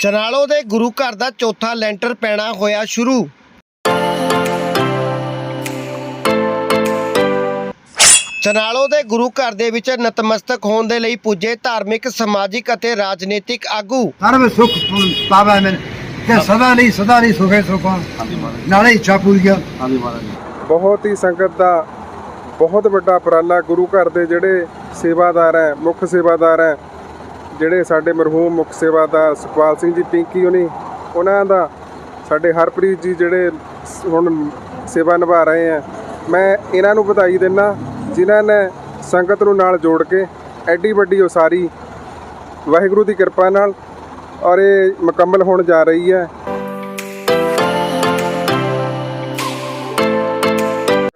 ਚਨਾਲੋ ਦੇ ਗੁਰੂ ਘਰ ਦਾ ਚੌਥਾ ਲੈਂਟਰ ਪੈਣਾ ਹੋਇਆ ਸ਼ੁਰੂ। ਚਨਾਲੋ ਦੇ ਗੁਰੂ ਘਰ ਦੇ ਵਿੱਚ ਨਤਮਸਤਕ ਹੋਣ ਦੇ ਲਈ ਪੁੱਜੇ ਧਾਰਮਿਕ ਸਮਾਜਿਕ ਅਤੇ ਰਾਜਨੀਤਿਕ ਆਗੂ। ਸਰਬ ਸੁਖ ਪਾਵੈ ਮੈਂ ਤੇ ਸਦਾ ਨਹੀਂ ਸਦਾ ਨਹੀਂ ਸੁਖੇ ਸੁਖਾਂ। ਨਾਲੇ ਇੱਛਾ ਪੂਰੀਆਂ ਬਹੁਤ ਹੀ ਸੰਗਤ ਦਾ ਬਹੁਤ ਵੱਡਾ ਉਪਰਾਲਾ ਗੁਰੂ ਘਰ ਦੇ ਜਿਹੜੇ ਸੇਵਾਦਾਰ ਹੈ ਮੁੱਖ ਸੇਵਾਦਾਰ ਹੈ ਜਿਹੜੇ ਸਾਡੇ ਮਰਹੂਮ ਮੁੱਖ ਸੇਵਾਦਾਰ ਸੁਖਪਾਲ ਸਿੰਘ ਜੀ, ਪਿੰਕੀ ਹੋਣੀ, ਉਹਨਾਂ ਦਾ ਸਾਡੇ ਹਰਪ੍ਰੀਤ ਜੀ ਜਿਹੜੇ ਹੁਣ ਸੇਵਾ ਨਿਭਾ ਰਹੇ ਆ। ਮੈਂ ਇਹਨਾਂ ਨੂੰ ਵਧਾਈ ਦਿੰਦਾ ਜਿਨ੍ਹਾਂ ਨੇ ਸੰਗਤ ਨੂੰ ਨਾਲ ਜੋੜ ਕੇ ਐਡੀ ਵੱਡੀ ਉਸਾਰੀ ਵਾਹਿਗੁਰੂ ਦੀ ਕਿਰਪਾ ਨਾਲ ਔਰ ਇਹ ਮੁਕੰਮਲ ਹੋਣ ਜਾ ਰਹੀ ਹੈ।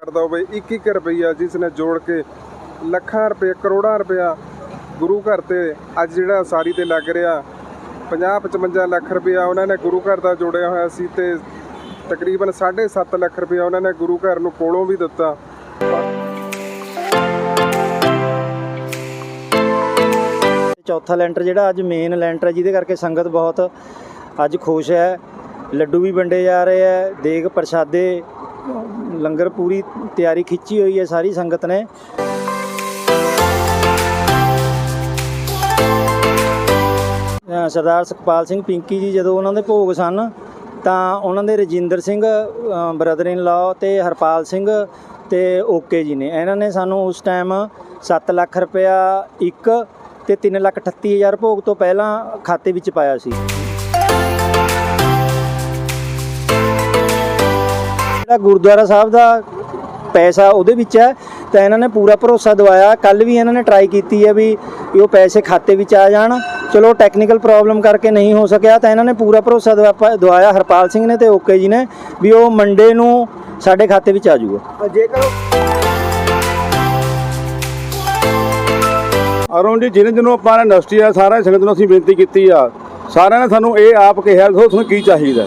ਕਰਦਾ ਹੋਵੇ ਇੱਕ ਇੱਕ ਰੁਪਈਆ ਜਿਸ ਨੇ ਜੋੜ ਕੇ ਲੱਖਾਂ ਰੁਪਏ, ਕਰੋੜਾਂ ਰੁਪਇਆ ਗੁਰੂ ਘਰ ਤੇ ਅੱਜ ਜਿਹੜਾ ਉਸਾਰੀ ਤੇ ਲੱਗ ਰਿਹਾ 50 55 ਲੱਖ ਰੁਪਇਆ ਉਹਨਾਂ ਨੇ ਗੁਰੂ ਘਰ ਦਾ ਜੋੜਿਆ ਹੋਇਆ ਸੀ ਤੇ ਤਕਰੀਬਨ 7.5 ਲੱਖ ਰੁਪਇਆ ਉਹਨਾਂ ਨੇ ਗੁਰੂ ਘਰ ਨੂੰ ਕੋਲੋਂ ਵੀ ਦਿੱਤਾ। ਚੌਥਾ ਲੈਂਟਰ ਜਿਹੜਾ ਅੱਜ ਮੇਨ ਲੈਂਟਰ ਹੈ, ਜਿਹਦੇ ਕਰਕੇ ਸੰਗਤ ਬਹੁਤ ਅੱਜ ਖੁਸ਼ ਹੈ। ਲੱਡੂ ਵੀ ਵੰਡੇ ਜਾ ਰਹੇ ਹੈ, ਦੇਗ ਪ੍ਰਸ਼ਾਦੇ, ਲੰਗਰ ਪੂਰੀ ਤਿਆਰੀ ਖਿੱਚੀ ਹੋਈ ਹੈ ਸਾਰੀ ਸੰਗਤ ਨੇ। ਸਰਦਾਰ ਸੁਖਪਾਲ ਸਿੰਘ ਪਿੰਕੀ ਜੀ ਜਦੋਂ ਉਹਨਾਂ ਦੇ ਭੋਗ ਸਨ, ਤਾਂ ਉਹਨਾਂ ਦੇ ਰਜਿੰਦਰ ਸਿੰਘ ਬ੍ਰਦਰ ਇਨ ਲਾ ਤੇ ਹਰਪਾਲ ਸਿੰਘ ਤੇ ਓਕੇ ਜੀ ਨੇ। ਇਹਨਾਂ ਨੇ ਸਾਨੂੰ ਉਸ ਟਾਈਮ 7 ਲੱਖ ਰੁਪਇਆ ਇੱਕ ਤੇ 3 ਲੱਖ 38 ਹਜ਼ਾਰ ਭੋਗ ਤੋਂ ਪਹਿਲਾਂ ਖਾਤੇ ਵਿੱਚ ਪਾਇਆ ਸੀ। ਜਿਹੜਾ ਗੁਰਦੁਆਰਾ ਸਾਹਿਬ ਦਾ ਪੈਸਾ ਉਹਦੇ ਵਿੱਚ ਹੈ, ਤਾਂ ਇਹਨਾਂ ਨੇ ਪੂਰਾ ਭਰੋਸਾ ਦਵਾਇਆ। ਕੱਲ ਵੀ ਇਹਨਾਂ ਨੇ ਟਰਾਈ ਕੀਤੀ ਹੈ ਵੀ ਵੀ ਉਹ ਪੈਸੇ ਖਾਤੇ ਵਿੱਚ ਆ ਜਾਣ। ਚਲੋ ਟੈਕਨੀਕਲ ਪ੍ਰੋਬਲਮ ਕਰਕੇ ਨਹੀਂ ਹੋ ਸਕਿਆ ਤਾਂ ਇਹਨਾਂ ਨੇ ਪੂਰਾ ਭਰੋਸਾ ਦਵਾ- ਦਵਾਇਆ ਹਰਪਾਲ ਸਿੰਘ ਨੇ ਤੇ ਓਕੇ ਜੀ ਨੇ ਵੀ ਉਹ ਮੰਡੇ ਨੂੰ ਸਾਡੇ ਖਾਤੇ ਵਿੱਚ ਆ ਜਾਊਗਾ। ਜੇਕਰ ਅਰੁਣ ਜੀ ਜਿਹਨੇ ਜਿਹਨੂੰ ਆਪਾਂ ਨੇ ਇੰਡਸਟਰੀ ਆ ਸਾਰਿਆਂ ਸੰਗਤ ਨੂੰ ਅਸੀਂ ਬੇਨਤੀ ਕੀਤੀ ਆ ਸਾਰਿਆਂ ਨੇ ਸਾਨੂੰ ਇਹ ਆਪ ਕਿਹਾ ਵੀ ਤੁਹਾਨੂੰ ਕੀ ਚਾਹੀਦਾ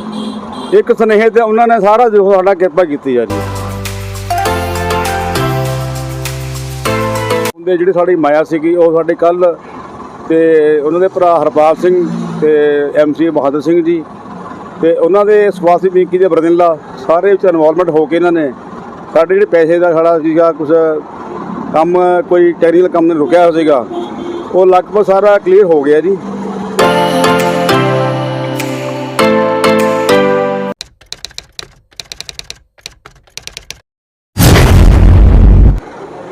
ਇੱਕ ਸਨੇਹ ਤੇ ਉਹਨਾਂ ਨੇ ਸਾਰਾ ਜੋ ਸਾਡਾ ਕਿਰਪਾ ਕੀਤੀ ਆ ਜੀ। ਹੁੰਦੇ ਜਿਹੜੀ ਸਾਡੀ ਮਾਇਆ ਸੀਗੀ ਉਹ ਸਾਡੇ ਕੱਲ ਤੇ ਉਹਨਾਂ ਦੇ ਭਰਾ ਹਰਪਾਲ ਸਿੰਘ ਤੇ ਐਮਸੀ ਬਹਾਦਰ ਸਿੰਘ ਜੀ ਤੇ ਉਹਨਾਂ ਦੇ ਸਵਾਸੀ ਬੀਕੀ ਦੇ ਬਰਦਿਨਲਾ ਸਾਰੇ ਵਿੱਚ ਇਨਵੋਲਵਮੈਂਟ ਹੋ ਕੇ ਇਹਨਾਂ ਨੇ ਸਾਡੇ ਜਿਹੜੇ ਪੈਸੇ ਦਾ ਸਾਡਾ ਸੀਗਾ ਕੁਝ ਕੰਮ, ਕੋਈ ਟੈਕਨੀਕਲ ਕੰਮ ਨੇ ਰੁਕਿਆ ਹੋਇਆ ਸੀਗਾ, ਉਹ ਲਗਭਗ ਸਾਰਾ ਕਲੀਅਰ ਹੋ ਗਿਆ ਜੀ।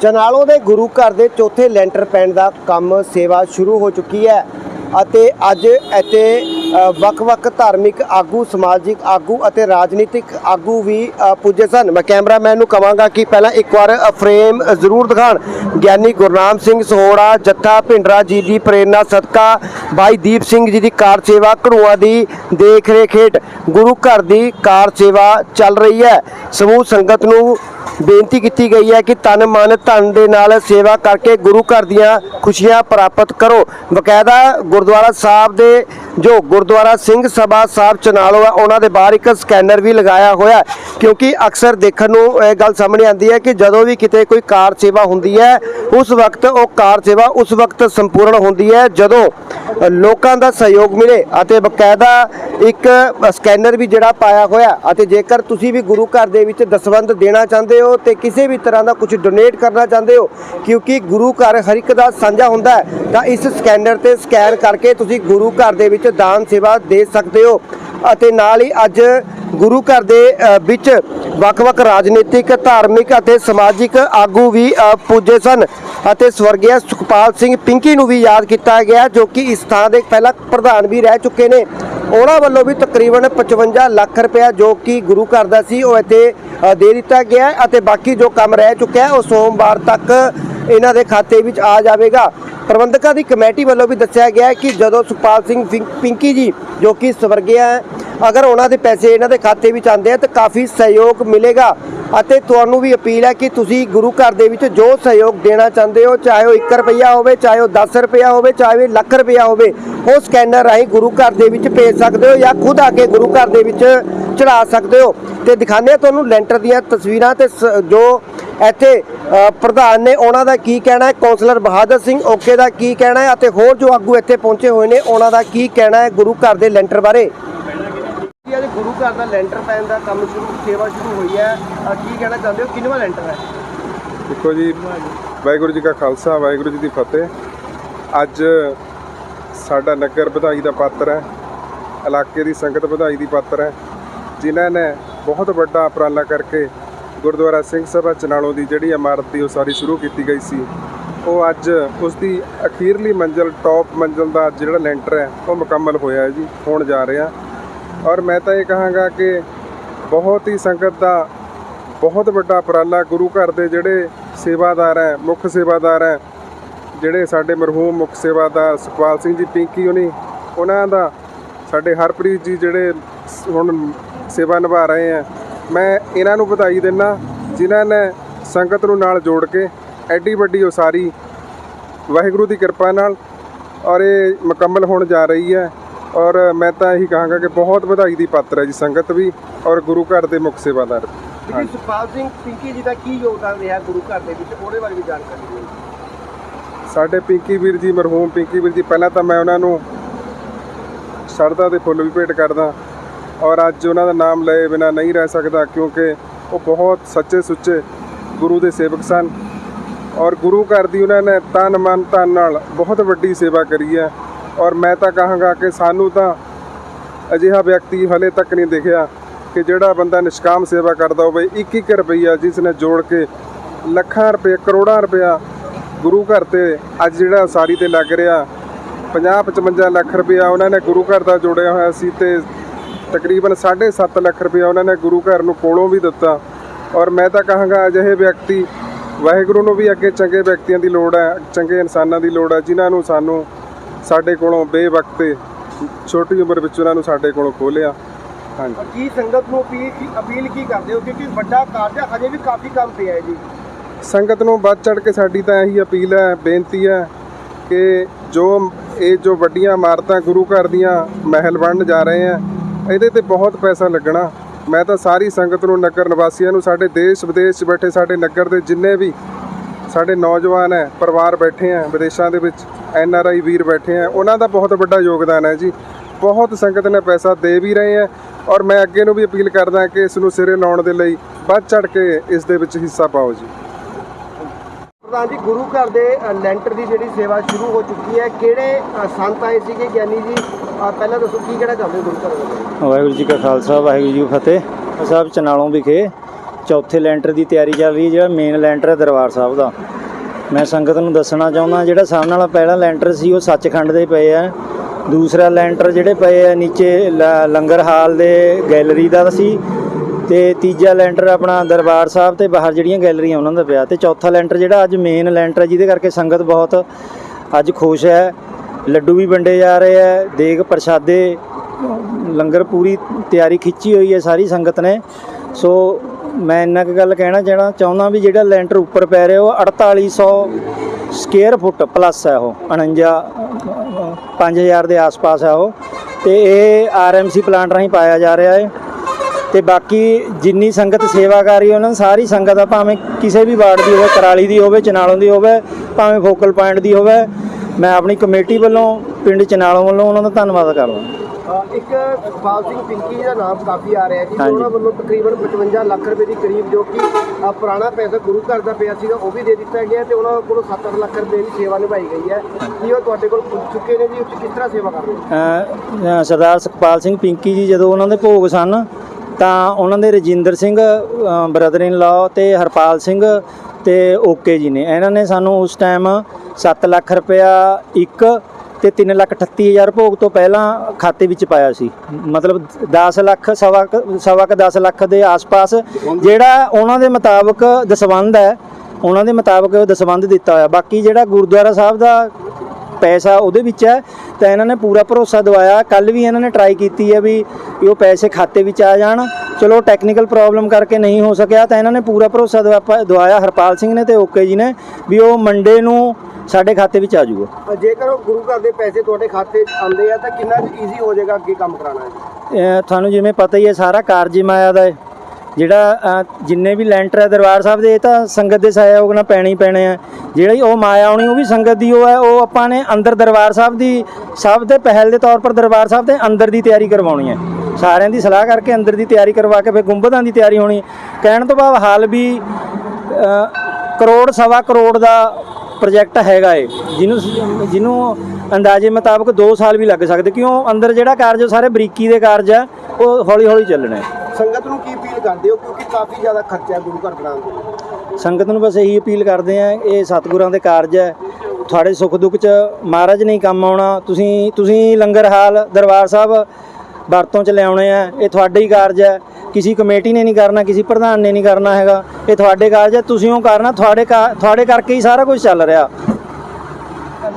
ਚਨਾਲੋ ਦੇ ਗੁਰੂ ਘਰ ਦੇ ਚੌਥੇ ਲੈਂਟਰ ਪੈਣ ਦਾ ਕੰਮ, ਸੇਵਾ ਸ਼ੁਰੂ ਹੋ ਚੁੱਕੀ ਹੈ ਅਤੇ ਅੱਜ ਇੱਥੇ ਵੱਖ-ਵੱਖ ਧਾਰਮਿਕ ਆਗੂ, ਸਮਾਜਿਕ ਆਗੂ ਅਤੇ ਰਾਜਨੀਤਿਕ ਆਗੂ ਵੀ ਪੁੱਜੇ ਸਨ। ਮੈਂ ਕੈਮਰਾਮੈਨ ਨੂੰ ਕਵਾਂਗਾ ਕਿ ਪਹਿਲਾਂ ਇੱਕ ਵਾਰ ਫਰੇਮ ਜ਼ਰੂਰ ਦਿਖਾਣ। ਗਿਆਨੀ ਗੁਰਨਾਮ ਸਿੰਘ ਸੋਹੜਾ, ਜੱਥਾ ਭਿੰਡਰਾ ਜੀ ਦੀ ਪ੍ਰੇਰਣਾ, ਸਦਕਾ ਭਾਈ ਦੀਪ ਸਿੰਘ ਜੀ ਦੀ ਕਾਰ ਸੇਵਾ, ਘੜੂਆਂ ਦੀ ਦੇਖ ਰੇਖ ਹੇਠ ਗੁਰੂ ਘਰ ਦੀ ਕਾਰ ਸੇਵਾ ਚੱਲ ਰਹੀ ਹੈ। ਸਮੂਹ ਸੰਗਤ ਨੂੰ ਬੇਨਤੀ ਕੀਤੀ ਗਈ ਹੈ ਕਿ ਤਨ ਮਨ ਧਨ ਦੇ ਨਾਲ ਸੇਵਾ ਕਰਕੇ ਗੁਰੂ ਘਰ ਦੀਆਂ ਖੁਸ਼ੀਆਂ ਪ੍ਰਾਪਤ ਕਰੋ। ਬਕਾਇਦਾ ਗੁਰਦੁਆਰਾ ਸਾਹਿਬ ਦੇ ਜੋ ਗੁਰਦੁਆਰਾ ਸਿੰਘ ਸਭਾ ਸਾਹਿਬ ਚਨਾਲੋ ਹੈ ਉਹਨਾਂ ਦੇ ਬਾਹਰ ਇੱਕ ਸਕੈਨਰ ਵੀ ਲਗਾਇਆ ਹੋਇਆ ਕਿਉਂਕਿ ਅਕਸਰ ਦੇਖਣ ਨੂੰ ਇਹ ਗੱਲ ਸਾਹਮਣੇ ਆਉਂਦੀ ਹੈ ਕਿ ਜਦੋਂ ਵੀ ਕਿਤੇ ਕੋਈ ਕਾਰ ਸੇਵਾ ਹੁੰਦੀ ਹੈ, ਉਸ ਵਕਤ ਉਹ ਕਾਰ ਸੇਵਾ ਉਸ ਵਕਤ ਸੰਪੂਰਨ ਹੁੰਦੀ ਹੈ, ਜਦੋਂ ਲੋਕਾਂ ਦਾ ਸਹਿਯੋਗ ਮਿਲੇ ਅਤੇ ਬਕਾਇਦਾ ਇੱਕ ਸਕੈਨਰ ਵੀ ਜਿਹੜਾ ਪਾਇਆ ਹੋਇਆ ਅਤੇ ਜੇਕਰ ਤੁਸੀਂ ਵੀ ਗੁਰੂ ਘਰ ਦੇ ਵਿੱਚ ਦਸਵੰਧ ਦੇਣਾ ਚਾਹੁੰਦੇ ਹੋ ਤੇ ਕਿਸੇ ਵੀ ਤਰ੍ਹਾਂ ਦਾ ਕੁਝ ਡੋਨੇਟ ਕਰਨਾ ਚਾਹੁੰਦੇ ਹੋ, ਕਿਉਂਕਿ ਗੁਰੂ ਘਰ ਹਰ ਇੱਕ ਦਾ ਸਾਂਝਾ ਹੁੰਦਾ ਹੈ, ਤਾਂ ਇਸ ਸਕੈਨਰ ਤੇ ਸਕੈਨ ਕਰਕੇ ਤੁਸੀਂ ਗੁਰੂ ਘਰ ਦੇ ਵਿੱਚ ਦਾਨ ਸੇਵਾ ਦੇ ਸਕਦੇ ਹੋ। ਅਤੇ ਨਾਲ ਹੀ ਅੱਜ ਗੁਰੂ ਘਰ ਦੇ ਵਿੱਚ ਵੱਖ-ਵੱਖ ਰਾਜਨੀਤਿਕ, ਧਾਰਮਿਕ ਅਤੇ ਸਮਾਜਿਕ ਆਗੂ ਵੀ ਪੁੱਜੇ ਸਨ। ਅਤੇ ਸਵਰਗਿਆ ਸੁਖਪਾਲ ਸਿੰਘ ਪਿੰਕੀ ਨੂੰ ਵੀ ਯਾਦ ਕੀਤਾ ਗਿਆ, ਜੋ ਕਿ ਇਸ ਥਾਂ ਦੇ ਪਹਿਲਾਂ ਪ੍ਰਧਾਨ ਵੀ ਰਹਿ ਚੁੱਕੇ ਨੇ। ਉਹਨਾਂ ਵੱਲੋਂ ਵੀ ਤਕਰੀਬਨ 55 ਲੱਖ ਰੁਪਇਆ ਜੋ ਕਿ ਗੁਰੂ ਘਰ ਦਾ ਸੀ, ਉਹ ਇੱਥੇ ਦੇ ਦਿੱਤਾ ਗਿਆ ਅਤੇ ਬਾਕੀ ਜੋ ਕੰਮ ਰਹਿ ਚੁੱਕਿਆ ਉਹ ਸੋਮਵਾਰ ਤੱਕ ਇਹਨਾਂ ਦੇ ਖਾਤੇ ਵਿੱਚ ਆ ਜਾਵੇਗਾ। ਪ੍ਰਬੰਧਕਾਂ ਦੀ ਕਮੇਟੀ ਵੱਲੋਂ ਵੀ ਦੱਸਿਆ ਗਿਆ ਕਿ ਜਦੋਂ ਸੁਖਪਾਲ ਸਿੰਘ ਪਿੰ- ਪਿੰਕੀ ਜੀ, ਜੋ ਕਿ ਸਵਰਗਿਆ ਅਗਰ ਉਹਨਾਂ ਦੇ ਪੈਸੇ ਇਹਨਾਂ ਦੇ ਖਾਤੇ ਵਿੱਚ ਆਉਂਦੇ ਆ, ਤਾਂ ਕਾਫੀ ਸਹਿਯੋਗ ਮਿਲੇਗਾ। ਅਤੇ ਤੁਹਾਨੂੰ ਵੀ ਅਪੀਲ ਹੈ ਕਿ ਤੁਸੀਂ ਗੁਰੂ ਘਰ ਦੇ ਵਿੱਚ ਜੋ ਸਹਿਯੋਗ ਦੇਣਾ ਚਾਹੁੰਦੇ ਹੋ, ਚਾਹੇ ਉਹ 1 ਰੁਪਿਆ ਹੋਵੇ, ਚਾਹੇ ਉਹ 10 ਰੁਪਿਆ ਹੋਵੇ, ਚਾਹੇ ਉਹ ਲੱਖ ਰੁਪਿਆ ਹੋਵੇ, ਉਹ ਸਕੈਨਰ ਰਾਹੀਂ ਗੁਰੂ ਘਰ ਦੇ ਵਿੱਚ ਭੇਜ ਸਕਦੇ ਹੋ ਜਾਂ ਖੁਦ ਆ ਕੇ ਗੁਰੂ ਘਰ ਦੇ ਵਿੱਚ ਚੜਾ ਸਕਦੇ ਹੋ। ਤੇ ਦਿਖਾਉਂਦੇ ਹਾਂ ਤੁਹਾਨੂੰ ਲੈਂਟਰ ਦੀਆਂ ਤਸਵੀਰਾਂ ਤੇ ਸ- ਜੋ ਇੱਥੇ ਪ੍ਰਧਾਨ ਨੇ ਉਹਨਾਂ ਦਾ ਕੀ ਕਹਿਣਾ ਹੈ। ਕੌਂਸਲਰ ਬਹਾਦਰ ਸਿੰਘ ਓਕੇ ਦਾ ਕੀ ਕਹਿਣਾ ਹੈ ਅਤੇ ਹੋਰ ਜੋ ਆਗੂ ਇੱਥੇ ਪਹੁੰਚੇ ਹੋਏ ਨੇ, ਉਹਨਾਂ ਦਾ ਕੀ ਕਹਿਣਾ ਹੈ ਗੁਰੂ ਘਰ ਦੇ ਲੈਂਟਰ ਬਾਰੇ। ਘਰ ਦਾ ਲੈਂਟਰ ਪੈਣ ਦਾ ਕੰਮ ਸ਼ੁਰੂ ਸੇਵਾ ਸ਼ੁਰੂ ਹੋਈ ਹੈ। ਅ, ਕੀ ਕਹਿਣਾ ਚਾਹੁੰਦੇ ਹੋ? ਕਿੰਨਵਾਂ ਲੈਂਟਰ ਹੈ? ਦੇਖੋ ਜੀ ਵਾਹਿਗੁਰੂ ਜੀ ਕਾ ਖਾਲਸਾ ਵਾਹਿਗੁਰੂ ਜੀ ਦੀ ਫਤਿਹ। ਅੱਜ ਸਾਡਾ ਨਗਰ ਵਧਾਈ ਦਾ ਪਾਤਰ ਹੈ ਇਲਾਕੇ ਦੀ ਸੰਗਤ ਵਧਾਈ ਦੀ ਪਾਤਰ ਹੈ ਜਿਨ੍ਹਾਂ ਨੇ ਬਹੁਤ ਵੱਡਾ ਉਪਰਾਲਾ ਕਰਕੇ ਗੁਰਦੁਆਰਾ ਸਿੰਘ ਸਭਾ ਚਨਾਲੋ ਦੀ ਜਿਹੜੀ ਇਮਾਰਤ ਦੀ ਉਸਾਰੀ ਸ਼ੁਰੂ ਕੀਤੀ ਗਈ ਸੀ ਉਹ ਅੱਜ ਉਸ ਦੀ ਅਖੀਰਲੀ ਮੰਜ਼ਲ ਟੌਪ ਮੰਜ਼ਲ ਦਾ ਜਿਹੜਾ ਲੈਂਟਰ ਹੈ ਉਹ ਮੁਕੰਮਲ ਹੋਇਆ ਹੈ ਜੀ ਹੋਣ ਜਾ ਰਿਹਾ। ਔਰ ਮੈਂ ਤਾਂ ਇਹ ਕਹਾਂਗਾ ਕਿ ਬਹੁਤ ਹੀ ਸੰਗਤ ਦਾ ਬਹੁਤ ਵੱਡਾ ਉਪਰਾਲਾ ਗੁਰੂ ਘਰ ਦੇ ਜਿਹੜੇ ਸੇਵਾਦਾਰ ਹੈ, ਮੁੱਖ ਸੇਵਾਦਾਰ ਹੈ, ਜਿਹੜੇ ਸਾਡੇ ਮਰਹੂਮ ਮੁੱਖ ਸੇਵਾਦਾਰ ਸੁਖਪਾਲ ਸਿੰਘ ਜੀ, ਪਿੰਕੀ ਹੋਣੀ, ਉਹਨਾਂ ਦਾ, ਸਾਡੇ ਹਰਪ੍ਰੀਤ ਜੀ ਜਿਹੜੇ ਹੁਣ ਸੇਵਾ ਨਿਭਾ ਰਹੇ ਹੈ। ਮੈਂ ਇਹਨਾਂ ਨੂੰ ਵਧਾਈ ਦਿੰਦਾ ਜਿਨ੍ਹਾਂ ਨੇ ਸੰਗਤ ਨੂੰ ਨਾਲ ਜੋੜ ਕੇ ਐਡੀ ਵੱਡੀ ਉਸਾਰੀ ਵਾਹਿਗੁਰੂ ਦੀ ਕਿਰਪਾ ਨਾਲ ਔਰ ਇਹ ਮੁਕੰਮਲ ਹੋਣ ਜਾ ਰਹੀ ਹੈ। ਔਰ ਮੈਂ ਤਾਂ ਇਹੀ ਕਹਾਂਗਾ ਕਿ ਬਹੁਤ ਵਧਾਈ ਦੀ ਪਾਤਰ ਹੈ ਜੀ ਸੰਗਤ ਵੀ ਔਰ ਗੁਰੂ ਘਰ ਦੇ ਮੁੱਖ ਸੇਵਾਦਾਰ। ਜੀ ਸੁਖਪਾਲ ਸਿੰਘ ਪਿੰਕੀ ਜੀ ਦਾ ਕੀ ਯੋਗਦਾਨ ਰਿਹਾ ਗੁਰੂ ਘਰ ਦੇ ਵਿੱਚ? ਉਹਦੇ ਬਾਰੇ ਵੀ ਜਾਣਕਾਰੀ ਦਿਓ। ਸਾਡੇ ਪਿੰਕੀ ਵੀਰ ਜੀ ਮਰਹੂਮ ਪਿੰਕੀ ਵੀਰ ਜੀ ਪਹਿਲਾਂ ਤਾਂ ਮੈਂ ਉਹਨਾਂ ਨੂੰ ਸ਼ਰਧਾ ਦੇ ਫੁੱਲ ਵੀ ਭੇਟ ਕਰਦਾ ਔਰ ਅੱਜ ਉਹਨਾਂ ਦਾ ਨਾਮ ਲਏ ਬਿਨਾ ਨਹੀਂ ਰਹਿ ਸਕਦਾ ਕਿਉਂਕਿ ਉਹ ਬਹੁਤ ਸੱਚੇ ਸੁੱਚੇ ਗੁਰੂ ਦੇ ਸੇਵਕ ਸਨ ਔਰ ਗੁਰੂ ਘਰ ਦੀ ਉਹਨਾਂ ਨੇ ਤਨ ਮਨ ਧਨ ਨਾਲ ਬਹੁਤ ਵੱਡੀ ਸੇਵਾ ਕਰੀ ਹੈ। ਔਰ ਮੈਂ ਤਾਂ ਕਹਾਂਗਾ ਕਿ ਸਾਨੂੰ ਤਾਂ ਅਜਿਹਾ ਵਿਅਕਤੀ ਹਲੇ ਤੱਕ ਨਹੀਂ ਦਿਖਿਆ ਕਿ ਜਿਹੜਾ ਬੰਦਾ ਨਿਸ਼ਕਾਮ ਸੇਵਾ ਕਰਦਾ ਹੋਵੇ ਇੱਕ ਇੱਕ ਰੁਪਈਆ ਜਿਸ ਨੇ ਜੋੜ ਕੇ ਲੱਖਾਂ ਰੁਪਏ, ਕਰੋੜਾਂ ਰੁਪਇਆ ਗੁਰੂ ਘਰ ਤੇ ਅੱਜ ਜਿਹੜਾ ਉਸਾਰੀ ਤੇ ਲੱਗ ਰਿਹਾ 50 55 ਲੱਖ ਰੁਪਇਆ ਉਹਨਾਂ ਨੇ ਗੁਰੂ ਘਰ ਦਾ ਜੋੜਿਆ ਹੋਇਆ ਸੀ ਤੇ ਤਕਰੀਬਨ 7.5 ਲੱਖ ਰੁਪਇਆ ਉਹਨਾਂ ਨੇ ਗੁਰੂ ਘਰ ਨੂੰ ਕੋਲੋਂ ਵੀ ਦਿੱਤਾ। ਔਰ ਮੈਂ ਤਾਂ ਕਹਾਂਗਾ ਅਜਿਹੇ ਵਿਅਕਤੀ ਵਾਹਿਗੁਰੂ ਨੂੰ ਵੀ ਅੱਗੇ ਚੰਗੇ ਵਿਅਕਤੀਆਂ ਦੀ ਲੋੜ ਹੈ, ਚੰਗੇ ਇਨਸਾਨਾਂ ਦੀ ਲੋੜ ਹੈ, ਜਿਨ੍ਹਾਂ ਨੂੰ ਸਾਨੂੰ ਸਾਡੇ ਕੋਲੋਂ ਬੇਵਕਤੇ ਛੋਟੀ ਉਮਰ ਵਿੱਚ ਉਹਨਾਂ ਨੂੰ ਸਾਡੇ ਕੋਲੋਂ ਖੋਲਿਆ। ਹਾਂਜੀ। ਕੀ ਸੰਗਤ ਨੂੰ ਅਪੀਲ ਕੀ ਅਪੀਲ ਕੀ ਕਰਦੇ ਹੋ? ਕਿਉਂਕਿ ਵੱਡਾ ਕਾਰਜ ਹੈ ਹਜੇ ਵੀ ਕਾਫੀ ਕੰਮ ਪਿਆ ਹੈ ਜੀ। ਸੰਗਤ ਨੂੰ ਵੱਧ ਚੜ ਕੇ ਸਾਡੀ ਤਾਂ ਇਹੀ ਅਪੀਲ ਹੈ ਬੇਨਤੀ ਹੈ ਕਿ ਜੋ ਇਹ ਜੋ ਵੱਡੀਆਂ ਇਮਾਰਤਾਂ ਗੁਰੂ ਘਰ ਦੀਆਂ ਮਹਿਲ ਬਣਨ ਜਾ ਰਹੇ ਆ ਇਹਦੇ ਤੇ ਬਹੁਤ ਪੈਸਾ ਲੱਗਣਾ। ਮੈਂ ਤਾਂ ਸਾਰੀ ਸੰਗਤ ਨੂੰ ਨਗਰ ਨਿਵਾਸੀਆਂ ਨੂੰ ਸਾਡੇ ਦੇਸ਼ ਵਿਦੇਸ਼ 'ਚ ਬੈਠੇ ਸਾਡੇ ਨਗਰ ਦੇ ਜਿੰਨੇ ਵੀ ਸਾਡੇ ਨੌਜਵਾਨ ਹੈ ਪਰਿਵਾਰ ਬੈਠੇ ਆ ਵਿਦੇਸ਼ਾਂ ਦੇ ਵਿੱਚ ਐਨ ਆਰ ਆਈ ਵੀਰ ਬੈਠੇ ਆ ਉਹਨਾਂ ਦਾ ਬਹੁਤ ਵੱਡਾ ਯੋਗਦਾਨ ਹੈ ਜੀ। ਬਹੁਤ ਸੰਗਤ ਨੇ ਪੈਸਾ ਦੇ ਵੀ ਰਹੇ ਆ ਔਰ ਮੈਂ ਅੱਗੇ ਨੂੰ ਵੀ ਅਪੀਲ ਕਰਦਾ ਕਿ ਇਸ ਨੂੰ ਸਿਰੇ ਲਾਉਣ ਦੇ ਲਈ ਵੱਧ ਚੜ ਕੇ ਇਸ ਦੇ ਵਿੱਚ ਹਿੱਸਾ ਪਾਓ ਜੀ। ਪ੍ਰਧਾਨ ਜੀ ਗੁਰੂ ਘਰ ਦੇ ਲੈਂਟਰ ਦੀ ਜਿਹੜੀ ਸੇਵਾ ਸ਼ੁਰੂ ਹੋ ਚੁੱਕੀ ਹੈ ਕਿਹੜੇ ਸੰਤ ਆਏ ਸੀਗੇ ਗਿਆਨੀ ਜੀ? ਪਹਿਲਾਂ ਦੱਸੋ ਕੀ ਕਹਿਣਾ ਚਾਹੁੰਦੇ ਹੋ ਗੁਰੂ ਘਰ ਬਾਰੇ ਵਾਹਿਗੁਰੂ ਜੀ ਕਾ ਖਾਲਸਾ ਵਾਹਿਗੁਰੂ ਜੀ ਕੀ ਫਤਿਹ। ਸਾਹਿਬ ਚਨਾਲੋਂ ਵਿਖੇ ਚੌਥੇ ਲੈਂਟਰ ਦੀ ਤਿਆਰੀ ਚੱਲ ਰਹੀ ਹੈ ਜਿਹੜਾ ਮੇਨ ਲੈਂਟਰ ਹੈ ਦਰਬਾਰ ਸਾਹਿਬ ਦਾ। ਮੈਂ ਸੰਗਤ ਨੂੰ ਦੱਸਣਾ ਚਾਹੁੰਦਾ, ਜਿਹੜਾ ਸਾਹਮਣੇ ਵਾਲਾ ਪਹਿਲਾ ਲੈਂਟਰ ਸੀ, ਉਹ ਸੱਚਖੰਡ ਦੇ ਪਏ ਆ। ਦੂਸਰਾ ਲੈਂਟਰ ਜਿਹੜੇ ਪਏ ਆ, ਨੀਚੇ ਲ- ਲੰਗਰ ਹਾਲ ਦੇ ਗੈਲਰੀ ਦਾ ਸੀ। ਤੇ ਤੀਜਾ ਲੈਂਟਰ ਆਪਣਾ ਦਰਬਾਰ ਸਾਹਿਬ ਤੇ ਬਾਹਰ ਜਿਹੜੀਆਂ ਗੈਲਰੀਆਂ, ਉਹਨਾਂ ਦਾ ਪਿਆ। ਤੇ ਚੌਥਾ ਲੈਂਟਰ ਜਿਹੜਾ ਅੱਜ ਮੇਨ ਲੈਂਟਰ ਹੈ ਜਿਹਦੇ ਕਰਕੇ ਸੰਗਤ ਬਹੁਤ ਅੱਜ ਖੁਸ਼ ਹੈ। ਲੱਡੂ ਵੀ ਵੰਡੇ ਜਾ ਰਹੇ ਹੈ ਦੇਗ ਪ੍ਰਸ਼ਾਦੇ, ਲੰਗਰ ਪੂਰੀ ਤਿਆਰੀ ਖਿੱਚੀ ਹੋਈ ਹੈ ਸਾਰੀ ਸੰਗਤ ਨੇ। ਸੋ ਮੈਂ ਇੰਨਾ ਕੁ ਗੱਲ ਕਹਿਣਾ ਚਾਹਣਾ, ਚਾਹੁੰਦਾ ਵੀ ਜਿਹੜਾ ਲੈਂਟਰ ਉੱਪਰ ਪੈ ਰਿਹਾ, ਉਹ 4800 ਸਕੁਅਰ ਫੁੱਟ ਪਲੱਸ ਹੈ ਉਹ 49 5000 ਦੇ ਆਸ-ਪਾਸ ਹੈ ਉਹ। ਤੇ ਇਹ ਆਰਐਮਸੀ ਪਲਾਂਟ ਰਾਹੀਂ ਪਾਇਆ ਜਾ ਰਿਹਾ ਹੈ ਤੇ ਬਾਕੀ ਜਿੰਨੀ ਸੰਗਤ ਸੇਵਾ ਕਰ ਰਹੀ ਹੈ ਉਹਨਾਂ ਸਾਰੀ ਸੰਗਤ ਆ, ਭਾਵੇਂ ਕਿਸੇ ਵੀ ਵਾਰਡ ਦੀ ਹੋਵੇ, ਕਰਾਲੀ ਦੀ ਹੋਵੇ, ਚਨਾਲੋਂ ਦੀ ਹੋਵੇ, ਭਾਵੇਂ ਫੋਕਲ ਪੁਆਇੰਟ ਦੀ ਹੋਵੇ, ਮੈਂ ਆਪਣੀ ਕਮੇਟੀ ਵੱਲੋਂ, ਪਿੰਡ ਚਨਾਲੋਂ ਵੱਲੋਂ ਉਹਨਾਂ ਦਾ ਧੰਨਵਾਦ ਕਰਦਾ। ਇੱਕ ਸੁਖਪਾਲ ਸਿੰਘ ਪਿੰਕੀ ਜੀ ਦਾ ਨਾਮ ਕਾਫੀ ਆ ਰਿਹਾ ਜੀ। ਹਾਂਜੀ। ਉਹਨਾਂ ਵੱਲੋਂ ਤਕਰੀਬਨ 55 ਲੱਖ ਰੁਪਏ ਦੀ ਕਰੀਬ ਜੋ ਕਿ ਅ, ਪੁਰਾਣਾ ਪੈਸਾ ਗੁਰੂ ਘਰ ਦਾ ਪਿਆ ਸੀਗਾ ਉਹ ਵੀ ਦੇ ਦਿੱਤਾ ਗਿਆ ਤੇ ਉਹਨਾਂ ਕੋਲੋਂ 7 ਲੱਖ ਰੁਪਏ ਦੀ ਸੇਵਾ ਨਿਭਾਈ ਗਈ ਹੈ। ਕੀ ਉਹ ਤੁਹਾਡੇ ਕੋਲ ਪੁੱਜ ਚੁੱਕੇ ਨੇ ਜੀ 'ਚ ਕਿਸ ਤਰ੍ਹਾਂ ਸੇਵਾ ਕਰ ਰਹੇ ਹੋ ਅ, ਅ, ਸਰਦਾਰ ਸੁਖਪਾਲ ਸਿੰਘ ਪਿੰਕੀ ਜੀ ਜਦੋਂ ਉਹਨਾਂ ਦੇ ਭੋਗ ਸਨ ਤਾਂ ਉਹਨਾਂ ਦੇ ਰਜਿੰਦਰ ਸਿੰਘ ਬ੍ਰਦਰ ਇਨ ਲਾ ਤੇ ਹਰਪਾਲ ਸਿੰਘ ਤੇ ਓਕੇ ਜੀ ਨੇ। ਇਹਨਾਂ ਨੇ ਸਾਨੂੰ ਉਸ ਟਾਈਮ 7 ਲੱਖ ਰੁਪਇਆ ਇੱਕ ਤੇ 3 ਲੱਖ 38 ਹਜ਼ਾਰ ਭੋਗ ਤੋਂ ਪਹਿਲਾਂ ਖਾਤੇ ਵਿੱਚ ਪਾਇਆ ਸੀ। ਮਤਲਬ 10 ਲੱਖ, ਸਵਾ ਕੁ- ਸਵਾ ਕ 10 ਲੱਖ ਦੇ ਆਸ-ਪਾਸ ਜਿਹੜਾ ਉਹਨਾਂ ਦੇ ਮੁਤਾਬਕ ਦਸਵੰਧ ਹੈ, ਉਹਨਾਂ ਦੇ ਮੁਤਾਬਕ ਦਸਵੰਧ ਦਿੱਤਾ ਹੋਇਆ। ਬਾਕੀ ਜਿਹੜਾ ਗੁਰਦੁਆਰਾ ਸਾਹਿਬ ਦਾ ਪੈਸਾ ਉਹਦੇ ਵਿੱਚ ਹੈ, ਤਾਂ ਇਹਨਾਂ ਨੇ ਪੂਰਾ ਭਰੋਸਾ ਦਵਾਇਆ। ਕੱਲ ਵੀ ਇਹਨਾਂ ਨੇ ਟਰਾਈ ਕੀਤੀ ਹੈ ਵੀ ਉਹ ਪੈਸੇ ਖਾਤੇ ਵਿੱਚ ਆ ਜਾਣ। ਚਲੋ ਟੈਕਨੀਕਲ ਪ੍ਰੋਬਲਮ ਕਰਕੇ ਨਹੀਂ ਹੋ ਸਕਿਆ ਤਾਂ ਇਹਨਾਂ ਨੇ ਪੂਰਾ ਭਰੋਸਾ ਦਵਾ- ਦਵਾਇਆ ਹਰਪਾਲ ਸਿੰਘ ਨੇ ਤੇ ਓਕੇ ਜੀ ਨੇ ਵੀ ਉਹ ਮੰਡੇ ਨੂੰ ਸਾਡੇ ਖਾਤੇ ਵਿੱਚ ਆ ਜਾਊਗਾ ਜੇਕਰ ਉਹ ਗੁਰੂ ਘਰ ਦੇ ਪੈਸੇ ਤੁਹਾਡੇ ਖਾਤੇ ਆਉਂਦੇ ਆ ਤਾਂ ਕਿੰਨਾ ਈਜ਼ੀ ਹੋ ਜਾਏਗਾ ਅੱਗੇ ਕੰਮ ਕਰਾਉਣਾ ਜੀ? ਤੁਹਾਨੂੰ ਜਿਵੇਂ ਪਤਾ ਹੀ ਹੈ ਸਾਰਾ ਕਾਰਜ ਮਾਇਆ ਦਾ ਹੈ। ਜਿਹੜਾ ਜਿੰਨੇ ਵੀ ਲੈਂਟਰ ਹੈ ਦਰਬਾਰ ਸਾਹਿਬ ਦੇ ਇਹ ਤਾਂ ਸੰਗਤ ਦੇ ਸਹਿਯੋਗ ਨਾਲ ਪੈਣੇ ਹੀ ਪੈਣੇ ਆ। ਜਿਹੜੀ ਉਹ ਮਾਇਆ ਆਉਣੀ ਉਹ ਵੀ ਸੰਗਤ ਦੀ ਉਹ ਹੈ ਉਹ ਆਪਾਂ ਨੇ ਅੰਦਰ ਦਰਬਾਰ ਸਾਹਿਬ ਦੀ ਸਭ ਦੇ ਪਹਿਲ ਦੇ ਤੌਰ ਪਰ ਦਰਬਾਰ ਸਾਹਿਬ ਦੇ ਅੰਦਰ ਦੀ ਤਿਆਰੀ ਕਰਵਾਉਣੀ ਹੈ। ਸਾਰਿਆਂ ਦੀ ਸਲਾਹ ਕਰਕੇ ਅੰਦਰ ਦੀ ਤਿਆਰੀ ਕਰਵਾ ਕੇ ਫਿਰ ਗੁੰਬਦਾਂ ਦੀ ਤਿਆਰੀ ਹੋਣੀ। ਕਹਿਣ ਤੋਂ ਬਾਅਦ ਹਾਲ ਵੀ ਕਰੋੜ ਸਵਾ ਕਰੋੜ ਦਾ ਪ੍ਰੋਜੈਕਟ ਹੈਗਾ ਏ ਜਿਹਨੂੰ ਜਿਹਨੂੰ ਅੰਦਾਜ਼ੇ ਮੁਤਾਬਕ 2 ਸਾਲ ਵੀ ਲੱਗ ਸਕਦੇ। ਕਿਉਂ? ਅੰਦਰ ਜਿਹੜਾ ਕਾਰਜ ਸਾਰੇ ਬਰੀਕੀ ਦੇ ਕਾਰਜ ਆ ਉਹ ਹੌਲੀ ਹੌਲੀ ਚੱਲਣੇ ਸੰਗਤ ਨੂੰ ਕੀ ਅਪੀਲ ਕਰਦੇ ਹੋ? ਕਿਉਂਕਿ ਕਾਫੀ ਜ਼ਿਆਦਾ ਖਰਚਾ ਗੁਰੂ ਘਰ ਬਣਾਉਣ ਦੇ ਸੰਗਤ ਨੂੰ ਬਸ ਇਹੀ ਅਪੀਲ ਕਰਦੇ ਆ ਇਹ ਸਤਿਗੁਰਾਂ ਦੇ ਕਾਰਜ ਹੈ ਤੁਹਾਡੇ ਸੁੱਖ ਦੁੱਖ 'ਚ ਮਹਾਰਾਜ ਨਹੀਂ ਕੰਮ ਆਉਣਾ। ਤੁਸੀਂ ਤੁਸੀਂ ਲੰਗਰ ਹਾਲ ਦਰਬਾਰ ਸਾਹਿਬ ਵਰਤੋਂ 'ਚ ਲਿਆਉਣੇ ਆ ਇਹ ਤੁਹਾਡੇ ਹੀ ਕਾਰਜ ਹੈ ਕਿਸੇ ਕਮੇਟੀ ਨੇ ਨਹੀਂ ਕਰਨਾ ਕਿਸੇ ਪ੍ਰਧਾਨ ਨੇ ਨਹੀਂ ਕਰਨਾ ਹੈਗਾ। ਇਹ ਤੁਹਾਡੇ ਕਾਰਜ ਹੈ ਤੁਸੀਂ ਉਹ ਕਰਨਾ ਤੁਹਾਡੇ ਤੁਹਾਡੇ ਕਰਕੇ ਹੀ ਸਾਰਾ ਕੁਝ ਚੱਲ ਰਿਹਾ।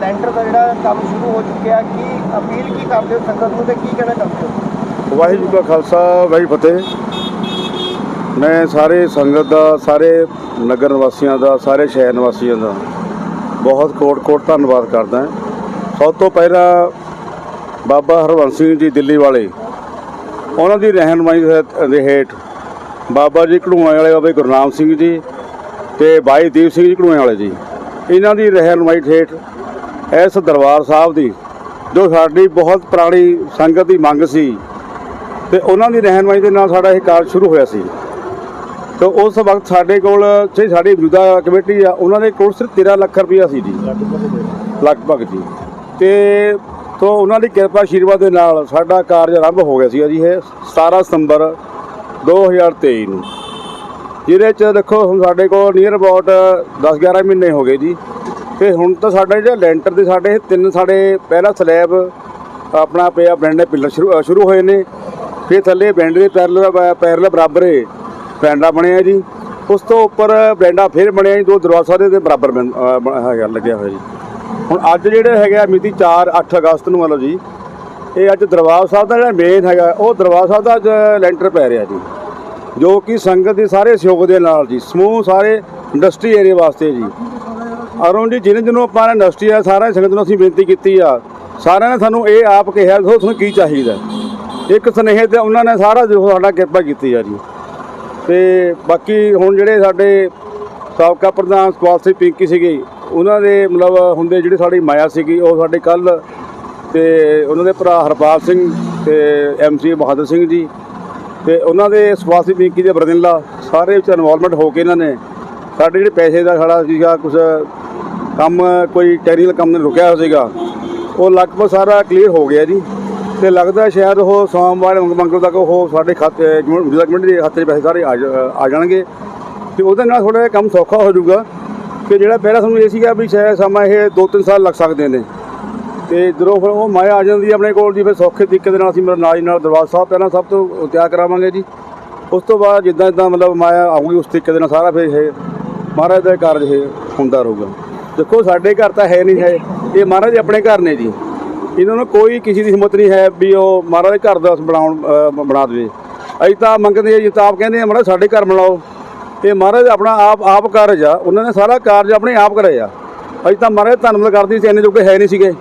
ਲੈਂਟਰ ਦਾ ਜਿਹੜਾ ਕੰਮ ਸ਼ੁਰੂ ਹੋ ਚੁੱਕਿਆ ਕੀ ਅਪੀਲ ਕੀ ਕਰਦੇ ਹੋ ਸੰਗਤ ਨੂੰ ਤੇ ਕੀ ਕਹਿਣਾ ਚਾਹੁੰਦੇ ਹੋ? ਵਾਹਿਗੁਰੂ ਕਾ ਖਾਲਸਾ ਵਾਹਿਗੁਰੂ ਫਤਿਹ। ਮੈਂ ਸਾਰੇ ਸੰਗਤ ਦਾ ਸਾਰੇ ਨਗਰ ਨਿਵਾਸੀਆਂ ਦਾ ਸਾਰੇ ਸ਼ਹਿਰ ਨਿਵਾਸੀਆਂ ਦਾ ਬਹੁਤ ਕੋਟ-ਕੋਟ ਧੰਨਵਾਦ ਕਰਦਾ। ਹਾਂ ਸਭ ਤੋਂ ਪਹਿਲਾਂ ਬਾਬਾ ਹਰਵੰਸ ਸਿੰਘ ਜੀ ਦਿੱਲੀ ਵਾਲੇ। ਉਹਨਾਂ ਦੀ ਰਹਿਨਮਾਈ ਦੇ- ਦੇ ਹੇਠ ਬਾਬਾ ਜੀ ਘੜੂਆਂ ਵਾਲੇ ਬਾਬੇ ਗੁਰਨਾਮ ਸਿੰਘ ਜੀ ਤੇ ਬਾਈ ਦੀਪ ਸਿੰਘ ਜੀ ਘੜੂਆਂ ਵਾਲੇ ਜੀ। ਇਹਨਾਂ ਦੀ ਰਹਿਨਮਾਈ ਹੇਠ ਇਸ ਦਰਬਾਰ ਸਾਹਿਬ ਦੀ ਜੋ ਸਾਡੀ ਬਹੁਤ ਪੁਰਾਣੀ ਸੰਗਤ ਦੀ ਮੰਗ ਸੀ ਤੇ ਉਹਨਾਂ ਦੀ ਰਹਿਨਮਾਈ ਦੇ ਨਾਲ ਸਾਡਾ ਇਹ ਕਾਰਜ ਸ਼ੁਰੂ ਹੋਇਆ ਸੀ। ਤੇ ਉਸ ਵਕਤ ਸਾਡੇ ਕੋਲ ਜਿਹੜੀ ਸਾਡੀ ਮੌਜੂਦਾ ਕਮੇਟੀ ਆ ਉਹਨਾਂ ਦੇ ਕੋਲ ਸਿਰਫ 13 ਲੱਖ ਰੁਪਈਆ ਸੀ ਜੀ। ਲਗਭਗ ਜੀ। ਤੇ ਤੋਂ ਉਹਨਾਂ ਦੀ ਕਿਰਪਾ ਆਸ਼ੀਰਵਾਦ ਦੇ ਨਾਲ ਸਾਡਾ ਕਾਰਜ ਆਰੰਭ ਹੋ ਗਿਆ ਸੀ ਜੀ ਇਹ 17 ਸਤੰਬਰ 2023 ਨੂੰ। ਜਿਹਦੇ ਚ ਦੇਖੋ ਹੁਣ ਸਾਡੇ ਕੋਲ ਨੀਅਰ ਅਬਾਊਟ 10 11 ਮਹੀਨੇ ਹੋ ਗਏ ਜੀ। ਤੇ ਹੁਣ ਤਾਂ ਸਾਡਾ ਜਿਹੜਾ ਲੈਂਟਰ ਦੇ ਸਾਡੇ ਤਿੰਨ ਸਾਡੇ ਪਹਿਲਾ ਸਲੈਬ ਆਪਣਾ ਪਿਆ ਬੈਂਡ ਦੇ ਪਿੱਲਰ ਸ਼ੁਰੂ ਸ਼ੁਰੂ ਹੋਏ ਨੇ। ਫਿਰ ਥੱਲੇ ਬੈਂਡ ਦੇ ਪੈਰਲ ਪੈਰਲ ਬਰਾਬਰ ਏ, ਬੈਂਡਾ ਬਣਿਆ ਜੀ। ਉਸ ਤੋਂ ਉੱਪਰ ਬੈਂਡਾ ਫਿਰ ਬਣਿਆ ਜੀ, ਦੋ ਦਰਵਾਜ਼ਾ ਦੇ ਬਰਾਬਰ ਬੈਂ- ਬ- ਹੈਗਾ, ਲੱਗਿਆ ਹੋਇਆ ਜੀ। ਹੁਣ ਅੱਜ ਜਿਹੜੇ ਹੈਗਾ ਮਿਤੀ 4 8 ਅਗਸਤ ਨੂੰ ਮਤਲਬ ਜੀ, ਇਹ ਅੱਜ ਦਰਬਾਰ ਸਾਹਿਬ ਦਾ ਜਿਹੜਾ ਮੇਨ ਹੈਗਾ, ਉਹ ਦਰਬਾਰ ਸਾਹਿਬ ਦਾ ਅੱਜ ਲੈਂਟਰ ਪੈ ਰਿਹਾ ਜੀ। ਜੋ ਕਿ ਸੰਗਤ ਦੇ ਸਾਰੇ ਸਹਿਯੋਗ ਦੇ ਨਾਲ ਜੀ, ਸਮੂਹ ਸਾਰੇ ਇੰਡਸਟਰੀ ਏਰੀਆ ਵਾਸਤੇ ਜੀ। ਅਰੁਣ ਜੀ ਜਿਹਨੇ ਜਿਹਨੂੰ ਆਪਾਂ ਨੇ ਇੰਡਸਟਰੀ ਆ ਸਾਰਾ ਸੰਗਤ ਨੂੰ ਅਸੀਂ ਬੇਨਤੀ ਕੀਤੀ ਆ, ਸਾਰਿਆਂ ਨੇ ਸਾਨੂੰ ਇਹ ਆਪ ਕਿਹਾ ਦੱਸੋ ਤੁਹਾਨੂੰ ਕੀ ਚਾਹੀਦਾ। ਇੱਕ ਸੁਨੇਹੇ ਤੇ ਉਹਨਾਂ ਨੇ ਸਾਰਾ ਜੋ ਸਾਡਾ ਕਿਰਪਾ ਕੀਤੀ ਆ ਜੀ। ਤੇ ਬਾਕੀ ਹੁਣ ਜਿਹੜੇ ਸਾਡੇ ਸਾਬਕਾ ਪ੍ਰਧਾਨ ਸਵਾਲ ਸਿੰਘ ਪਿੰਕੀ ਸੀਗੇ ਉਹਨਾਂ ਦੇ ਮਤਲਬ ਹੁੰਦੇ ਜਿਹੜੇ ਸਾਡੀ ਮਾਇਆ ਸੀਗੀ, ਉਹ ਸਾਡੇ ਕੱਲ ਤੇ ਉਹਨਾਂ ਦੇ ਭਰਾ ਹਰਪਾਲ ਸਿੰਘ ਤੇ ਐਮਸੀ ਬਹਾਦਰ ਸਿੰਘ ਜੀ ਤੇ ਉਹਨਾਂ ਦੇ ਸਵਾਲ ਬੈਂਕੀ ਦੇ ਬਰਦਿਨਲਾ ਸਾਰੇ ਵਿੱਚ ਇਨਵੋਲਵਮੈਂਟ ਹੋ ਕੇ ਇਹਨਾਂ ਨੇ ਸਾਡੇ ਜਿਹੜੇ ਪੈਸੇ ਦਾ ਸਾਡਾ ਸੀਗਾ ਕੁਝ ਕੰਮ, ਕੋਈ ਟੈਕਨੀਕਲ ਕੰਮ ਨੇ ਰੁਕਿਆ ਹੋਇਆ ਸੀਗਾ, ਉਹ ਲਗਭਗ ਸਾਰਾ ਕਲੀਅਰ ਹੋ ਗਿਆ ਜੀ ਤੇ ਲੱਗਦਾ ਸ਼ਾਇਦ ਉਹ ਸੋਮਵਾਰ ਮੰਗ- ਮੰਗਲ ਤੱਕ ਉਹ ਸਾਡੇ ਖਾਤੇ ਮੌਜੂਦਾ ਕਮੇਟੀ ਦੇ ਖਾਤੇ 'ਚ ਪੈਸੇ ਸਾਰੇ ਆ ਜਾ- ਆ ਜਾਣਗੇ ਤੇ ਉਹਦੇ ਨਾਲ ਥੋੜਾ ਜਿਹਾ ਕੰਮ ਸੌਖਾ ਹੋ ਜਾਊਗਾ। ਕਿ ਜਿਹੜਾ ਪਹਿਲਾਂ ਸਾਨੂੰ ਇਹ ਸੀਗਾ ਵੀ ਸ਼ਾਇਦ ਸਮਾਂ ਇਹ 2-3 ਸਾਲ ਲੱਗ ਸਕਦੇ ਨੇ। ਤੇ ਜਦੋਂ ਫਿਰ ਉਹ ਮਾਇਆ ਆ ਜਾਂਦੀ ਆਪਣੇ ਕੋਲ ਜੀ, ਫਿਰ ਸੌਖੇ ਤਰੀਕੇ ਦੇ ਨਾਲ ਅਸੀਂ ਮੇਰਾ ਨਾਲ ਹੀ ਨਾਲ ਦਰਬਾਰ ਸਾਹਿਬ ਪਹਿਲਾਂ ਸਭ ਤੋਂ ਤਿਆਰ ਕਰਾਵਾਂਗੇ ਜੀ। ਉਸ ਤੋਂ ਬਾਅਦ ਜਿੱਦਾਂ ਜਿੱਦਾਂ ਮਤਲਬ ਮਾਇਆ ਆਊਗੀ, ਉਸ ਤਰੀਕੇ ਦੇ ਨਾਲ ਸਾਰਾ ਫਿਰ ਇਹ ਮਹਾਰਾਜ ਦਾ ਕਾਰਜ ਇਹ ਹੁੰਦਾ ਰਹੂਗਾ। ਦੇਖੋ, ਸਾਡੇ ਘਰ ਤਾਂ ਹੈ ਨਹੀਂ ਹੈ, ਇਹ ਮਹਾਰਾਜ ਦੇ ਆਪਣੇ ਘਰ ਨੇ ਜੀ। ਇਹਨਾਂ ਨੂੰ ਕੋਈ ਕਿਸੇ ਦੀ ਹਿੰਮਤ ਨਹੀਂ ਹੈ ਵੀ ਉਹ ਮਹਾਰਾਜ ਦੇ ਘਰ ਦਾ ਬਣਾਉਣ ਬਣਾ ਦੇਵੇ। ਅਸੀਂ ਤਾਂ ਮੰਗਦੇ ਜੀ, ਤਾਂ ਆਪ ਕਹਿੰਦੇ ਆ ਮਹਾਰਾਜ, ਸਾਡੇ ਘਰ ਬਣਾਓ। ਤੇ ਮਹਾਰਾਜ ਆਪਣਾ ਆਪ ਆਪ ਕਾਰਜ ਆ। ਉਹਨਾਂ ਨੇ ਸਾਰਾ ਕਾਰਜ ਆਪਣੇ ਆਪ ਕਰਿਆ ਅਸੀਂ ਤਾਂ ਮਹਾਰਾਜ ਧੰਨਵਾਦ ਕਰਦੇ ਸੀ, ਇੰਨੇ ਜੋਗੇ ਹੈ ਨਹੀਂ ਸੀਗੇ।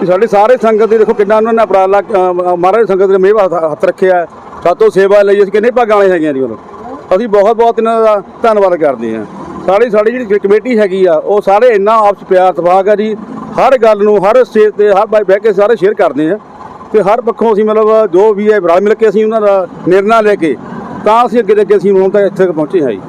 ਵੀ ਸਾਡੇ ਸਾਰੇ ਸੰਗਤ ਦੇ ਦੇਖੋ ਕਿੰਨਾ ਉਹਨਾਂ ਨੇ ਉਪਰਾਲਾ ਮਹਾਰਾਜ ਸੰਗਤ ਦੇ ਮੇਵਾ ਹੱਥ ਰੱਖਿਆ। ਸਾਤੋਂ ਸੇਵਾ ਲਈ ਅਸੀਂ ਕਿੰਨੇ ਭਾਗਾਂ ਵਾਲੇ ਹੈਗੇ ਆ ਜੀ ਉਹਨਾਂ ਅਸੀਂ ਬਹੁਤ ਬਹੁਤ ਇਹਨਾਂ ਦਾ ਧੰਨਵਾਦ ਕਰਦੇ ਹਾਂ। ਸਾਡੀ ਸਾਡੀ ਜਿਹੜੀ ਕਮੇਟੀ ਹੈਗੀ ਆ, ਉਹ ਸਾਰੇ ਇੰਨਾ ਆਪਸ ਪਿਆਰ ਤਫਾਕ ਆ ਜੀ। ਹਰ ਗੱਲ ਨੂੰ ਹਰ ਸਟੇਜ ਤੇ ਹਰ ਬਾਈ ਬਹਿ ਕੇ ਸਾਰੇ ਸ਼ੇਅਰ ਕਰਦੇ ਆ। ਤੇ ਹਰ ਪੱਖੋਂ ਅਸੀਂ ਮਤਲਬ ਜੋ ਵੀ ਹੈ ਰਲ ਮਿਲ ਕੇ ਅਸੀਂ ਉਹਨਾਂ ਦਾ ਨਿਰਣਾ ਲੈ ਕੇ ਤਾਂ ਅਸੀਂ ਅੱਗੇ ਦੇ ਅੱਗੇ ਅਸੀਂ ਹੁਣ ਤੱਕ ਇੱਥੇ ਤੱਕ ਪਹੁੰਚੇ ਹਾਂ ਜੀ।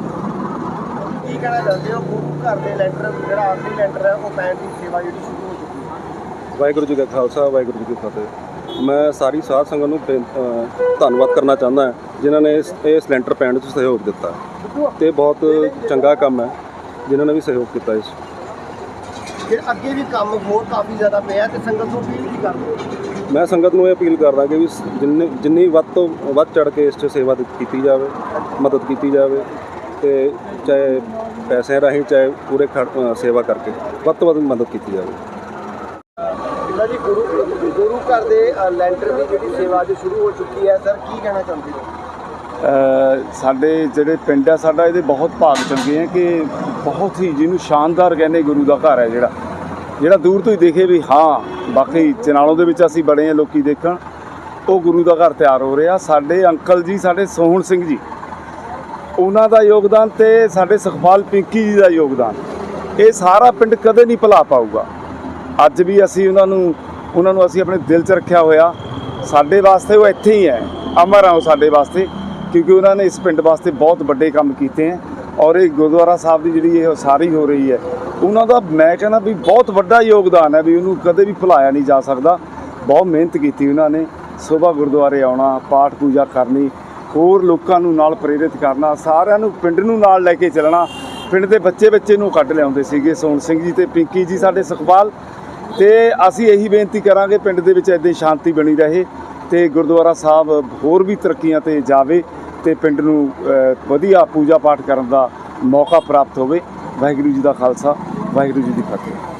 ਕੀ ਕਹਿਣਾ ਚਾਹੁੰਦੇ ਹੋ? ਗੁਰੂ ਘਰ ਦੇ ਲੈਂਟਰ ਜਿਹੜਾ ਆਖਰੀ ਲੈਂਟਰ ਹੈ ਉਹ ਪੈਣ ਦੀ ਸੇਵਾ ਜਿਹੜੀ ਸ਼ੁਰੂ ਹੋ ਚੁੱਕੀ ਹੈ। ਵਾਹਿਗੁਰੂ ਜੀ ਕਾ ਖਾਲਸਾ ਵਾਹਿਗੁਰੂ ਜੀ ਕੀ ਫਤਿਹ। ਮੈਂ ਸਾਰੀ ਸਾਧ ਸੰਗਤ ਨੂੰ ਧੰਨਵਾਦ ਕਰਨਾ ਚਾਹੁੰਦਾ ਜਿਨ੍ਹਾਂ ਨੇ ਇਹ ਸਿਲੰਡਰ ਪੈਣ ਵਿੱਚ ਸਹਿਯੋਗ ਦਿੱਤਾ। ਤੇ ਬਹੁਤ ਚੰਗਾ ਕੰਮ ਹੈ ਜਿਨ੍ਹਾਂ ਨੇ ਵੀ ਸਹਿਯੋਗ ਕੀਤਾ ਇਸ ਫਿਰ ਅੱਗੇ ਵੀ ਕੰਮ ਹੋਰ ਕਾਫੀ ਜ਼ਿਆਦਾ ਪਿਆ ਤੇ ਸੰਗਤ ਨੂੰ ਅਪੀਲ ਕੀ ਕਰਦੇ ਮੈਂ ਸੰਗਤ ਨੂੰ ਇਹ ਅਪੀਲ ਕਰਦਾ ਕਿ ਵੀ ਜਿੰਨੇ ਜਿੰਨੀ ਵੱਧ ਤੋਂ ਵੱਧ ਚੜ ਕੇ ਇਸ 'ਚ ਸੇਵਾ ਦਿੱਤੀ- ਕੀਤੀ ਜਾਵੇ ਮਦਦ ਕੀਤੀ ਜਾਵੇ ਤੇ ਚਾਹੇ ਪੈਸੇ ਰਾਹੀਂ ਚਾਹੇ ਪੂਰੇ ਖੜ- ਸੇਵਾ ਕਰਕੇ ਵੱਧ ਤੋਂ ਵੱਧ ਮਦਦ ਕੀਤੀ ਜਾਵੇ। ਜੀ ਗੁਰੂ ਗੁਰੂ ਘਰ ਦੇ ਲੈਂਟਰ ਦੀ ਜਿਹੜੀ ਸੇਵਾ ਅੱਜ ਸ਼ੁਰੂ ਹੋ ਚੁੱਕੀ ਹੈ ਸਰ ਕੀ ਕਹਿਣਾ ਚਾਹੁੰਦੇ ਹੋ? ਸਾਡੇ ਜਿਹੜੇ ਪਿੰਡ ਆ, ਸਾਡਾ ਇਹਦੇ ਬਹੁਤ ਭਾਗ ਚੰਗੇ ਆ ਕਿ ਬਹੁਤ ਹੀ ਜਿਹਨੂੰ ਸ਼ਾਨਦਾਰ ਕਹਿੰਦੇ ਗੁਰੂ ਦਾ ਘਰ ਹੈ ਜਿਹੜਾ। ਜਿਹੜਾ ਦੂਰ ਤੋਂ ਹੀ ਦੇਖੇ ਵੀ ਹਾਂ, ਬਾਕੀ ਚਨਾਲੋਂ ਦੇ ਵਿੱਚ ਅਸੀਂ ਬੜੇ ਆ, ਲੋਕੀ ਦੇਖਣ। ਉਹ ਗੁਰੂ ਦਾ ਘਰ ਤਿਆਰ ਹੋ ਰਿਹਾ। ਸਾਡੇ ਅੰਕਲ ਜੀ, ਸਾਡੇ ਸੋਹਣ ਸਿੰਘ ਜੀ, ਉਹਨਾਂ ਦਾ ਯੋਗਦਾਨ ਤੇ ਸਾਡੇ ਸੁਖਪਾਲ ਪਿੰਕੀ ਜੀ ਦਾ ਯੋਗਦਾਨ। ਇਹ ਸਾਰਾ ਪਿੰਡ ਕਦੇ ਨਹੀਂ ਭੁਲਾ ਪਾਊਗਾ। ਅੱਜ ਵੀ ਅਸੀਂ ਉਹਨਾਂ ਨੂੰ ਉਹਨਾਂ ਨੂੰ ਅਸੀਂ ਆਪਣੇ ਦਿਲ 'ਚ ਰੱਖਿਆ ਹੋਇਆ। ਸਾਡੇ ਵਾਸਤੇ ਉਹ ਇੱਥੇ ਹੀ ਹੈ। ਅਮਰ ਆ ਉਹ ਸਾਡੇ ਵਾਸਤੇ। ਕਿਉਂਕਿ ਉਹਨਾਂ ਨੇ ਇਸ ਪਿੰਡ ਵਾਸਤੇ ਬਹੁਤ ਵੱਡੇ ਕੰਮ ਕੀਤੇ ਹੈ ਔਰ ਇਹ ਗੁਰਦੁਆਰਾ ਸਾਹਿਬ ਦੀ ਜਿਹੜੀ ਇਹ ਉਸਾਰੀ ਹੋ ਰਹੀ ਹੈ, ਉਹਨਾਂ ਦਾ ਮੈਂ ਕਹਿੰਦਾ ਵੀ ਬਹੁਤ ਵੱਡਾ ਯੋਗਦਾਨ ਹੈ ਵੀ ਉਹਨੂੰ ਕਦੇ ਵੀ ਭੁਲਾਇਆ ਨਹੀਂ ਜਾ ਸਕਦਾ। ਬਹੁਤ ਮਿਹਨਤ ਕੀਤੀ ਉਹਨਾਂ ਨੇ ਸਵੇਰ ਗੁਰਦੁਆਰੇ ਆਉਣਾ, ਪਾਠ ਪੂਜਾ ਕਰਨੀ, ਹੋਰ ਲੋਕਾਂ ਨੂੰ ਨਾਲ ਪ੍ਰੇਰਿਤ ਕਰਨਾ, ਸਾਰਿਆਂ ਨੂੰ ਪਿੰਡ ਨੂੰ ਨਾਲ ਲੈ ਕੇ ਚੱਲਣਾ। ਪਿੰਡ ਦੇ ਬੱਚੇ ਬੱਚੇ ਨੂੰ ਕੱਢ ਲਿਆਉਂਦੇ ਸੀਗੇ, ਸੋਹਣ ਸਿੰਘ ਜੀ ਤੇ ਪਿੰਕੀ ਜੀ, ਸਾਡੇ ਸੁਖਪਾਲ। ਤੇ ਅਸੀਂ ਇਹੀ ਬੇਨਤੀ ਕਰਾਂਗੇ ਪਿੰਡ ਦੇ ਵਿੱਚ ਇਦਾਂ ਸ਼ਾਂਤੀ ਬਣੀ ਰਹੇ। ਤੇ ਗੁਰਦੁਆਰਾ ਸਾਹਿਬ ਹੋਰ ਵੀ ਤਰੱਕੀਆਂ ਤੇ ਜਾਵੇ ਤੇ ਪਿੰਡ ਨੂੰ ਵਧੀਆ ਪੂਜਾ ਪਾਠ ਕਰਨ ਦਾ ਮੌਕਾ ਪ੍ਰਾਪਤ ਹੋਵੇ। ਵਾਹਿਗੁਰੂ ਜੀ ਦਾ ਖਾਲਸਾ, ਵਾਹਿਗੁਰੂ ਜੀ ਦੀ ਫਤਿਹ।